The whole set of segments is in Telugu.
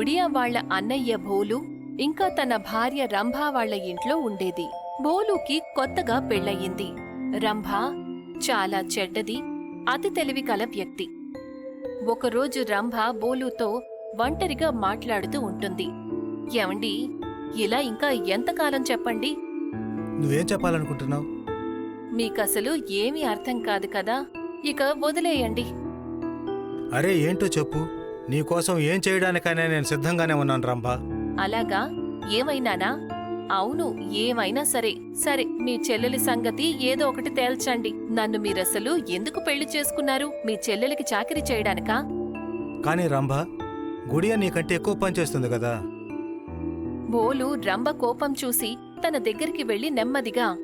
గుడియా వాళ్ళ అన్నయ్య భోలు ఇంకా తన భార్య రంభ వాళ్ళ ఇంట్లో ఉండేది. భోలుకి కొత్తగా పెళ్ళయింది. రంభ చాలా చెడ్డది అతి తెలివి కల వ్యక్తి. ఒకరోజు రంభ బోలుతో ఒంటరిగా మాట్లాడుతూ ఉంటుంది. ఏమండి ఇలా ఇంకా ఎంతకాలం చెప్పండి? నువ్వేం చెప్పాలనుకుంటున్నావు? మీకసలు ఏమీ అర్థం కాదు కదా ఇక వదిలేయండి. అరే ఏంటో చెప్పు. నీకోసం ఏం చేయడానికైనా నేను సిద్ధంగానే ఉన్నాను రంభా. అలాగా? ఏమైనానా? అవును ఏమైనా సరే. సరే మీ చెల్లెలి సంగతి ఏదో ఒకటి తేల్చండి. నన్ను మీరసలు ఎందుకు పెళ్ళి చేసుకున్నారు? మీ చెల్లెలికి చాకిరీ చేయడానికా? కానీ రంభా గుడియ నీకంటే ఎక్కువ పనిచేస్తుంది కదా. బోలు రంభ కోపం చూసి తన దగ్గరికి వెళ్ళి నెమ్మదిగా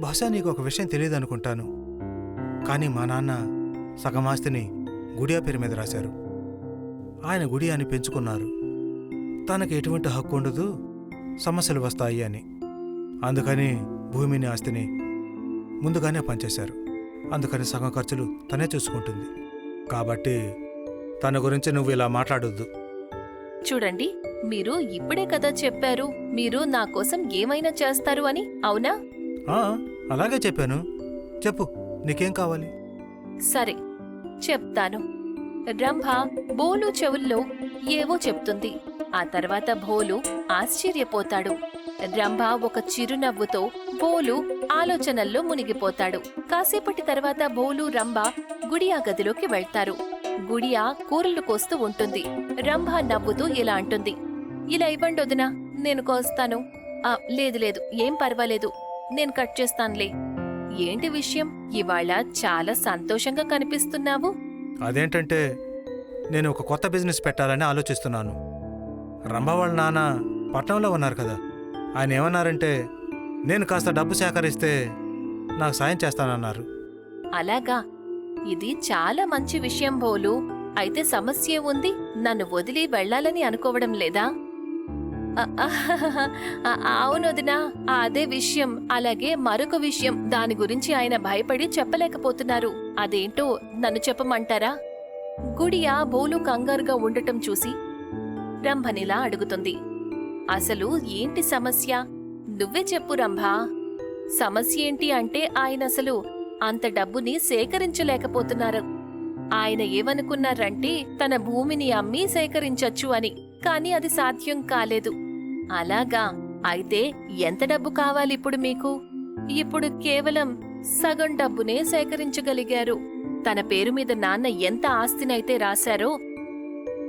బహుశా నీకు ఒక విషయం తెలియదు అనుకుంటాను కానీ మా నాన్న సగం ఆస్తిని గుడియా పేరు మీద రాశారు. ఆయన గుడియాని పెంచుకున్నారు. తనకు ఎటువంటి హక్కు ఉండదు సమస్యలు వస్తాయి అని. అందుకని భూమిని ఆస్తిని ముందుగానే పనిచేశారు అందుకని సగం ఖర్చులు తనే చూసుకుంటుంది. కాబట్టి తన గురించి నువ్వు ఇలా మాట్లాడొద్దు. చూడండి మీరు ఇప్పుడే కదా చెప్పారు మీరు నా కోసం ఏమైనా చేస్తారు అని అవునా? అలాగే చెప్పాను. చెప్పు నీకేం కావాలి? సరే చెప్తాను. రంభ బోలు చెవుల్లో ఏవో చెప్తుంది. ఆ తర్వాత భోలు ఆశ్చర్యపోతాడు. రంభ ఒక చిరునవ్వుతో బోలు ఆలోచనల్లో మునిగిపోతాడు. కాసేపటి తర్వాత బోలు రంభ గుడియా గదిలోకి వెళ్తారు. గుడియా కూరలు కోస్తూ ఉంటుంది. రంభ నవ్వుతూ ఇలా అంటుంది. ఇలా ఇవ్వండి వదినా నేను కోస్తాను. ఆ, లేదు లేదు ఏం పర్వాలేదు. నేను కట్ చేస్తానులే. ఏంటి విషయం? ఇవాళ చాలా సంతోషంగా కనిపిస్తున్నావు. అదేంటంటే నేను ఒక కొత్త బిజినెస్ పెట్టాలని ఆలోచిస్తున్నాను. రంభ వాళ్ళ నాన్న పట్నంలో ఉన్నారు కదా. ఆయన ఏమన్నారంటే నేను కాస్త డబ్బు సేకరిస్తే నాకు సాయం చేస్తానన్నారు. అలాగా? ఇది చాలా మంచి విషయం బోలు. అయితే సమస్య ఉంది. నన్ను వదిలి వెళ్ళాలని అనుకోవడం లేదా? అవును వదినా. అవునొదినా అదే విషయం. అలాగే మరొక విషయం. దాని గురించి ఆయన భయపడి చెప్పలేకపోతున్నారు. అదేంటో నన్ను చెప్పమంటారా? గుడియా బోలు కంగారుగా ఉండటం చూసి రంభనిలా అడుగుతుంది. అసలు ఏంటి సమస్య? నువ్వే చెప్పు రంభా. సమస్య ఏంటి అంటే ఆయన అసలు అంత డబ్బుని సేకరించలేకపోతున్నారు. ఆయన ఏమనుకున్నారంటే తన భూమిని అమ్మి సేకరించొచ్చు అని. కానీ అది సాధ్యం కాలేదు. అలాగా? అయితే ఎంత డబ్బు కావాలి ఇప్పుడు మీకు? ఇప్పుడు కేవలం సగం డబ్బునే సేకరించగలిగారు. తన పేరు మీద నాన్న ఎంత ఆస్తినైతే రాశారో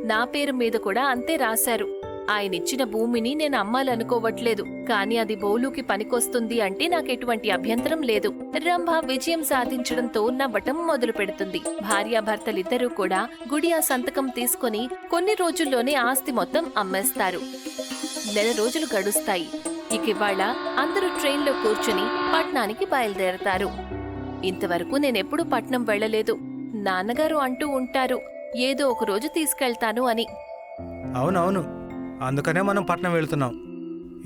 నా పేరు మీద కూడా అంతే రాశారు. ఆయనిచ్చిన భూమిని నేను అమ్మాలనుకోవట్లేదు కానీ అది బోలుకి పనికొస్తుంది అంటే నాకెటువంటి అభ్యంతరం లేదు. రంభ విజయం సాధించడంతో నవ్వటం మొదలు పెడుతుంది భార్యాభర్తలిద్దరూ కూడా గుడియా సంతకం తీసుకొని కొన్ని రోజుల్లోనే ఆస్తి మొత్తం అమ్మేస్తారు. నెల రోజులు గడుస్తాయి. ఇక ఇవాళ అందరూ ట్రైన్లో కూర్చుని పట్నానికి బయలుదేరతారు. ఇంతవరకు నేనెప్పుడు పట్నం వెళ్ళలేదు. నాన్నగారు అంటూ ఉంటారు ఏదో ఒక రోజు తీసుకెళ్తాను అని. అవునవును. అందుకనే మనం పట్నం వెళుతున్నాం.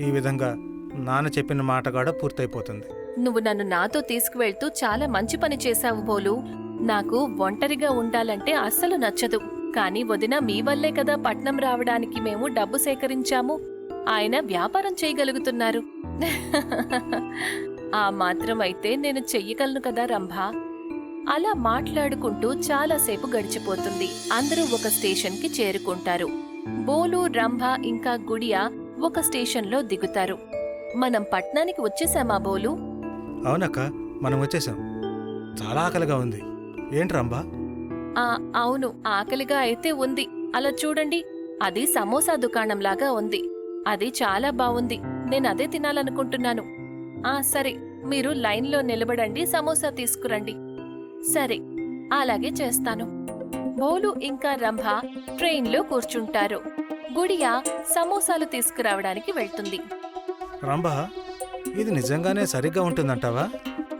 ఈ విధంగా నాన్న చెప్పిన మాట కూడా పూర్తయిపోతుంది. నువ్వు నన్ను నాతో తీసుకువెళ్తూ చాలా మంచి పని చేశావు బోలు నాకు ఒంటరిగా ఉండాలంటే అస్సలు నచ్చదు. కానీ వదిన మీ వల్లే కదా పట్నం రావడానికి మేము డబ్బు సేకరించాము. ఆయన వ్యాపారం చేయగలుగుతున్నారు. ఆ మాత్రం అయితే నేను చెయ్యగలను కదా రంభా. అలా మాట్లాడుకుంటూ చాలాసేపు గడిచిపోతుంది. అందరూ ఒక స్టేషన్కి చేరుకుంటారు. బోలు రంభ ఇంకా గుడియా ఒక స్టేషన్లో దిగుతారు. మనం పట్నానికి వచ్చేసామా బోలు? అవునక్క మనం వచ్చేసాం. చాలా ఆకలిగా ఉంది. ఏంటి రంభా? ఆ అవును ఆకలిగా అయితే ఉంది. అలా చూడండి అది సమోసా దుకాణంలాగా ఉంది. అది చాలా బావుంది నేను అదే తినాలనుకుంటున్నాను. ఆ సరే మీరు లైన్లో నిలబడండి సమోసా తీసుకురండి. సరే అలాగే చేస్తాను. బోలు ఇంకా రంభ ట్రైన్లో కూర్చుంటారు. గుడియా సమోసాలు తీసుకురావడానికి వెళ్తుంది. రంభా ఇది నిజంగానే సరిగ్గా ఉంటుందంటావా?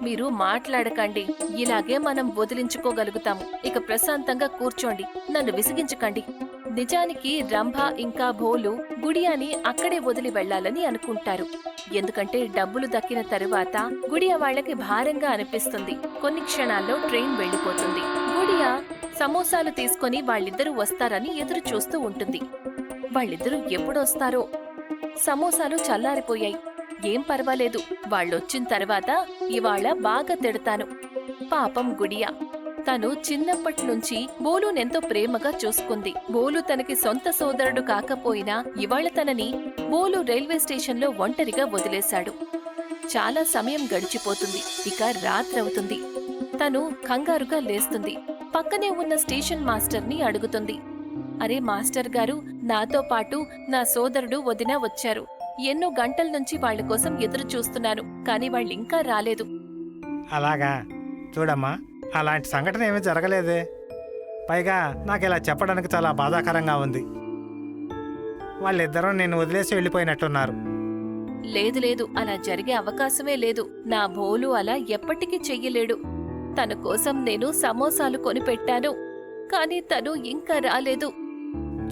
మీరు మాట్లాడకండి. ఇలాగే మనం వదిలించుకోగలుగుతాము. ఇక ప్రశాంతంగా కూర్చోండి. నన్ను విసిగించకండి. నిజానికి రంభ ఇంకా భోలు గుడియాని అక్కడే వదిలి వెళ్ళాలని అనుకుంటారు. ఎందుకంటే డబ్బులు దక్కిన తరువాత గుడియా వాళ్ళకి భారంగా అనిపిస్తుంది. కొన్ని క్షణాల్లో ట్రైన్ వెళ్ళిపోతుంది గుడియా సమోసాలు తీసుకొని వాళ్ళిద్దరూ వస్తారని ఎదురు చూస్తూ ఉంటుంది. వాళ్ళిద్దరూ ఎప్పుడొస్తారో? సమోసాలు చల్లారిపోయాయి. ఏం పర్వాలేదు. వాళ్ళొచ్చిన తర్వాత ఇవాళ బాగా తిడతాను. పాపం గుడియా. తను చిన్నప్పటి నుంచి బోలునెంతో ప్రేమగా చూసుకుంది. బోలు తనకి సొంత సోదరుడు కాకపోయినా ఇవాళ తనని బోలు రైల్వే స్టేషన్లో ఒంటరిగా వదిలేశాడు. చాలా సమయం గడిచిపోతుంది. ఇక రాత్రవుతుంది. తను కంగారుగా లేస్తుంది. పక్కనే ఉన్న స్టేషన్ మాస్టర్ని అడుగుతుంది. అరే మాస్టర్ గారు నాతో పాటు నా సోదరుడు వదిన వచ్చారు. ఎన్నో గంటల నుంచి వాళ్ళ కోసం ఎదురు చూస్తున్నాను కానీ వాళ్ళింకా రాలేదు. అలాగా? చూడమ్మా అలాంటి సంఘటన ఏమీ జరగలేదే. పైగా నాకు ఇలా చెప్పడానికి చాలా బాధాకరంగా ఉంది. వాళ్ళిద్దరూ నేను వదిలేసి వెళ్ళిపోయినట్టున్నారు. లేదు లేదు అలా జరిగే అవకాశమే లేదు. నా భోలు అలా ఎప్పటికీ చెయ్యలేడు. తన కోసం నేను సమోసాలు కొనిపెట్టాను కానీ తను ఇంకా రాలేదు.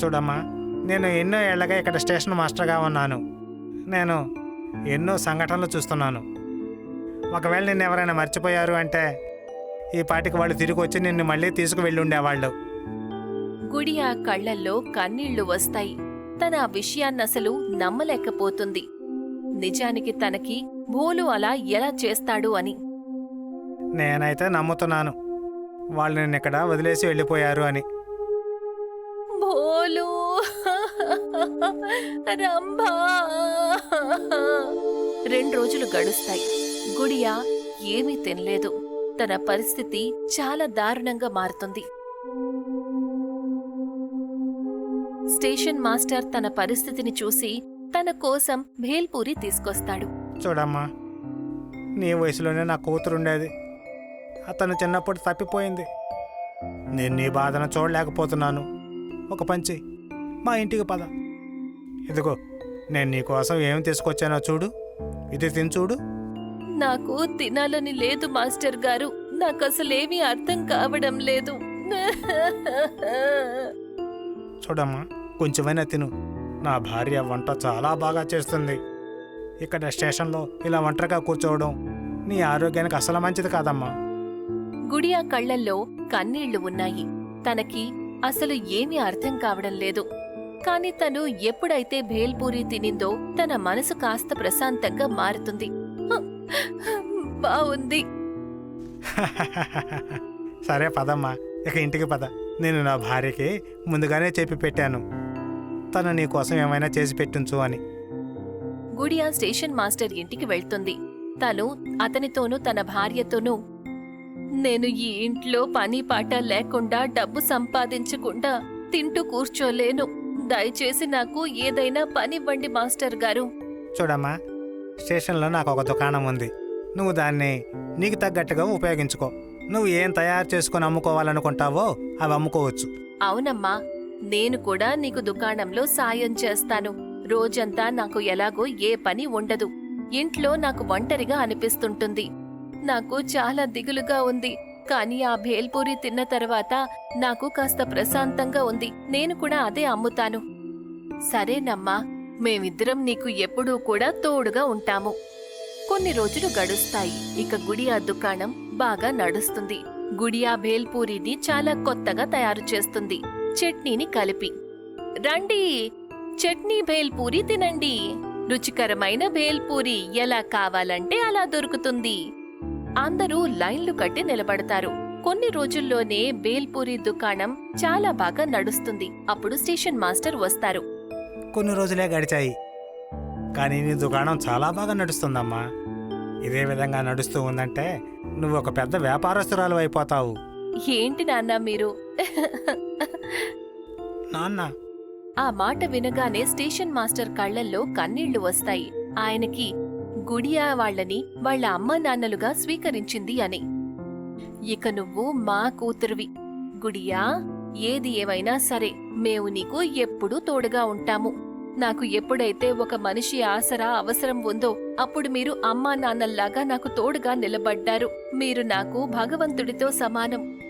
చూడమ్మా నేను ఎన్నో ఏళ్ళగా ఇక్కడ స్టేషన్ మాస్టర్గా ఉన్నాను. నేను ఎన్నో సంఘటనలు చూస్తున్నాను. ఒకవేళ నిన్ను ఎవరైనా మర్చిపోయారు అంటే ఈ పాటికి వాళ్ళు తిరిగి వచ్చి నిన్ను మళ్ళీ తీసుకువెళ్ళి ఉండేవాళ్ళు గుడియా కళ్ళల్లో కన్నీళ్ళు వస్తాయి. తన ఆ విషయాన్నసలు నమ్మలేకపోతుంది. నిజానికి తనకి భోలు అలా ఎలా చేస్తాడు అని నేనైతే నమ్ముతున్నాను. వాళ్ళు నిన్ను ఇక్కడ వదిలేసి వెళ్ళిపోయారు అని. భోలు రంభా. రెండు రోజులు గడుస్తాయి. గుడియా ఏమీ తినలేదు. తన పరిస్థితి చాలా దారుణంగా మారుతుంది. స్టేషన్ మాస్టర్ తన పరిస్థితిని చూసి తన కోసం భేల్పూరి తీసుకొస్తాడు. చూడమ్మా నీ వయసులోనే నా కూతురు ఉండేది అతను చిన్నప్పుడు తప్పిపోయింది. నేను నీ బాధను చూడలేకపోతున్నాను. ఒక పంచి మా ఇంటికి పద. ఇదిగో నేను నీ కోసం ఏం తీసుకొచ్చానో చూడు. ఇది తిని చూడు. నాకు తినాలని లేదు మాస్టర్ గారు. నాకు అసలేమీ అర్థం కావడం లేదు. చూడమ్మా కొంచెమైనా తిను. నా భార్య వంట చాలా బాగా చేస్తుంది. ఇక్కడ స్టేషన్లో ఇలా ఒంటరిగా కూర్చోవడం నీ ఆరోగ్యానికి అసలు మంచిది కాదమ్మా. గుడియా కళ్ళల్లో కన్నీళ్ళు ఉన్నాయి. తనకి అసలు ఏమీ అర్థం కావడం లేదు. కాని తను ఎప్పుడైతే భేల్పూరి తినిందో తన మనసు కాస్త ప్రశాంతంగా మారుతుంది. హ, బావుంది. సరే పదమ్మా. ఇక ఇంటికి పద. నేను నా భార్యకి ముందుగానే చెప్పి పెట్టాను. తను నీ కోసం ఏమైనా చేసి పెట్టించు అని. గుడియా స్టేషన్ మాస్టర్ ఇంటికి వెళ్తుంది. తను అతనితోనూ తన భార్యతోనూ నేను ఈ ఇంట్లో పని పాట లేకుండా డబ్బు సంపాదించకుండా తింటూ కూర్చోలేను. దయచేసి నాకు ఏదైనా పనివ్వండి మాస్టర్ గారు. చూడమ్మా స్టేషన్లో నాకు ఒక దుకాణం ఉంది. నువ్వు దాన్ని నీకు తగ్గట్టుగా ఉపయోగించుకో. నువ్వు ఏం తయారు చేసుకొని అమ్ముకోవాలనుకుంటావో అవి అమ్ముకోవచ్చు. అవునమ్మా నేను కూడా నీకు దుకాణంలో సాయం చేస్తాను. రోజంతా నాకు ఎలాగో ఏ పని ఉండదు. ఇంట్లో నాకు ఒంటరిగా అనిపిస్తుంటుంది. నాకు చాలా దిగులుగా ఉంది. కానీ ఆ భేల్పూరి తిన్న తర్వాత నాకు కాస్త ప్రశాంతంగా ఉంది. నేను కూడా అదే అమ్ముతాను. సరేనమ్మా మేమిద్దరం నీకు ఎప్పుడూ కూడా తోడుగా ఉంటాము. కొన్ని రోజులు గడుస్తాయి. ఇక గుడియా దుకాణం బాగా నడుస్తుంది. గుడియా భేల్పూరిని చాలా కొత్తగా తయారు చేస్తుంది. చట్నీని కలిపి. రండి చట్నీ భేల్పూరి తినండి. రుచికరమైన భేల్పూరి ఎలా కావాలంటే అలా దొరుకుతుంది. అందరూ లైన్లు కట్టి నిలబడతారు. కొన్ని రోజుల్లోనే బేల్పూరి దుకాణం చాలా బాగా నడుస్తుంది. అప్పుడు స్టేషన్ మాస్టర్ వస్తారు. కొన్ని రోజులే గడిచాయి. కానీ నీ దుకాణం చాలా బాగా నడుస్తుందమ్మా. ఇదే విధంగా నడుస్తూ ఉందంటే నువ్వు ఒక పెద్ద వ్యాపారస్తురాలు అయిపోతావు. ఏంటి నాన్న మీరు? నాన్న. ఆ మాట వినగానే స్టేషన్ మాస్టర్ కళ్ళల్లో కన్నీళ్ళు వస్తాయి. ఆయనకి గుడియా వాళ్ళని వాళ్ళ అమ్మా నాన్నలుగా స్వీకరించింది అని. ఇక నువ్వు మా కూతురువి. గుడియా ఏది ఏమైనా సరే మేము నీకు ఎప్పుడూ తోడుగా ఉంటాము. నాకు ఎప్పుడైతే ఒక మనిషి ఆసరా అవసరం ఉందో అప్పుడు మీరు అమ్మా నాన్నల్లాగా నాకు తోడుగా నిలబడ్డారు. మీరు నాకు భగవంతుడితో సమానం.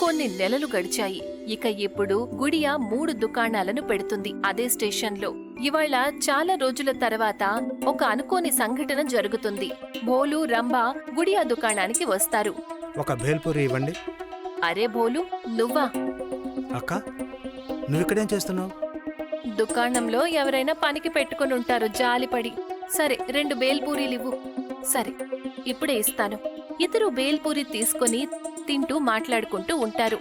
కొన్ని నెలలు గడిచాయి. ఇక ఇప్పుడు గుడియా మూడు దుకాణాలను పెడుతుంది. అదే స్టేషన్లో. ఇవాళ చాలా రోజుల తర్వాత ఒక అనుకోని సంఘటన జరుగుతుంది. భోలు రంభ గుడియా దుకాణానికి వస్తారు. ఒక భేల్పూరి ఇవ్వండి. అరే భోలు నువ్వా? అక్క నువ్వు ఇక్కడేం చేస్తున్నావు? దుకాణంలో ఎవరైనా పనికి పెట్టుకుని ఉంటారు జాలిపడి. సరే రెండు బేల్పూరీలివ్వు సరే ఇప్పుడే ఇస్తాను. ఇద్దరు బేల్పూరి తీసుకొని తింటూ మాట్లాడుకుంటూ ఉంటారు.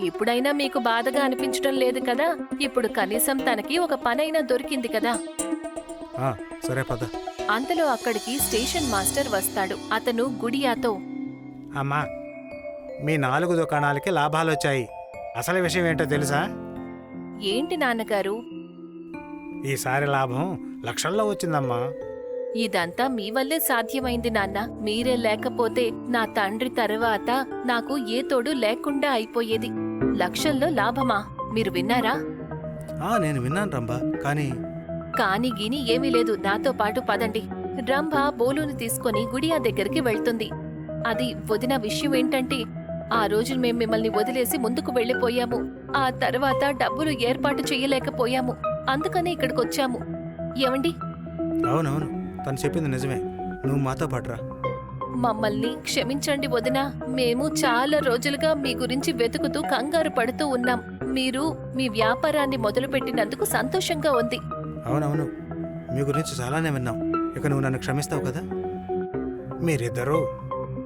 ఇప్పుడైనా మీకు బాధగా అనిపించడం లేదు కదా? ఇప్పుడు కనీసం తనకి ఒక పనైనా దొరికింది కదా? సరే పద. అంతలో అక్కడికి స్టేషన్ మాస్టర్ వస్తాడు. అతను గుడియాతో అమ్మా మీ నాలుగు దుకాణాలకి లాభాలు వచ్చాయి. అసలు విషయం ఏంటో తెలుసా? ఏంటి నాన్నగారు? ఈసారి లాభం లక్షల్లో వచ్చిందమ్మా. ఇదంతా మీ వల్లే సాధ్యమైంది నాన్న. మీరే లేకపోతే నా తండ్రి తర్వాత నాకు ఏ తోడు లేకుండా అయిపోయేది. లక్షల్లో లాభమా? మీరు విన్నారా? ఆ నేను విన్నాను రంబా కానీ కాని గిని ఏమీ లేదు. నాతో పాటు పదండి. రంభ బోలుని తీసుకొని గుడియా దగ్గరికి వెళ్తుంది. అది వదిన విషయం ఏంటంటే ఆ రోజు మేం మిమ్మల్ని వదిలేసి ముందుకు వెళ్ళిపోయాము. ఆ తర్వాత డబ్బులు ఏర్పాటు చెయ్యలేకపోయాము అందుకని ఇక్కడికొచ్చాము. ఏమండి? అవునవును. తను చెప్పింది నిజమే. నువ్వు మాతో పాటురా. మమ్మల్ని క్షమించండి వదినా. మేము చాలా రోజులుగా మీ గురించి వెతుకుతూ కంగారు పడుతూ ఉన్నాం. మీరు మీ వ్యాపారాన్ని మొదలుపెట్టినందుకు సంతోషంగా ఉంది. అవునవును. మీ గురించి చాలానే విన్నాం. ఇక నువ్వు నన్ను క్షమిస్తావు కదా? మీరిద్దరూ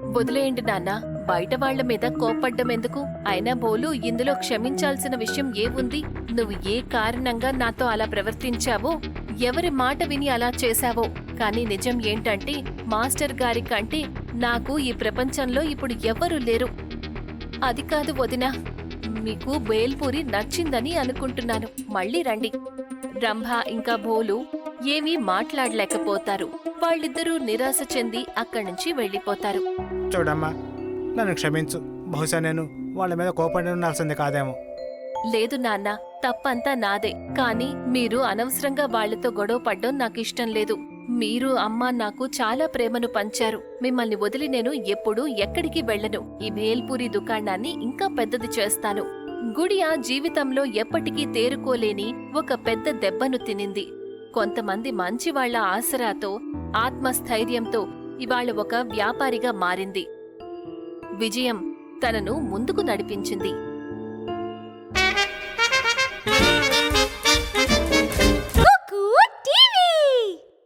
వదిలేయండి నాన్న. బయట వాళ్ళ మీద కోప్పడ్డం ఎందుకు? అయినా బోలు ఇందులో క్షమించాల్సిన విషయం ఏముంది నువ్వు ఏ కారణంగా నాతో అలా ప్రవర్తించావో ఎవరి మాట విని అలా చేశావో? కానీ నిజం ఏంటంటే మాస్టర్ గారి కంటే నాకు ఈ ప్రపంచంలో ఇప్పుడు ఎవ్వరూ లేరు. అది కాదు వదినా మీకు బేల్పూరి నచ్చిందని అనుకుంటున్నాను. మళ్ళీ రండి. రంభ ఇంకా భోలు ఏమీ మాట్లాడలేకపోతారు. వాళ్ళిద్దరూ నిరాశ చెంది అక్కడి నుంచి వెళ్ళిపోతారు. చూడమ్మా నన్ను క్షమించు. బహుశా నేను వాళ్ళ మీద కోపడి ఉండాల్సింది కాదేమో. లేదు నాన్న తప్పంతా నాదే. కానీ మీరు అనవసరంగా వాళ్ళతో గొడవ పడ్డం నాకు ఇష్టం లేదు. మీరు అమ్మ నాకు చాలా ప్రేమను పంచారు. మిమ్మల్ని వదిలి నేను ఎప్పుడూ ఎక్కడికి వెళ్ళను. ఈ భేల్పూరి దుకాణాన్ని ఇంకా పెద్దది చేస్తాను. గుడియా జీవితంలో ఎప్పటికీ తేరుకోలేని ఒక పెద్ద దెబ్బను తినింది. కొంతమంది మంచివాళ్ళ ఆసరాతో ఆత్మస్థైర్యంతో ఇవాళ ఒక వ్యాపారిగా మారింది. విజయం తనను ముందుకు నడిపించింది.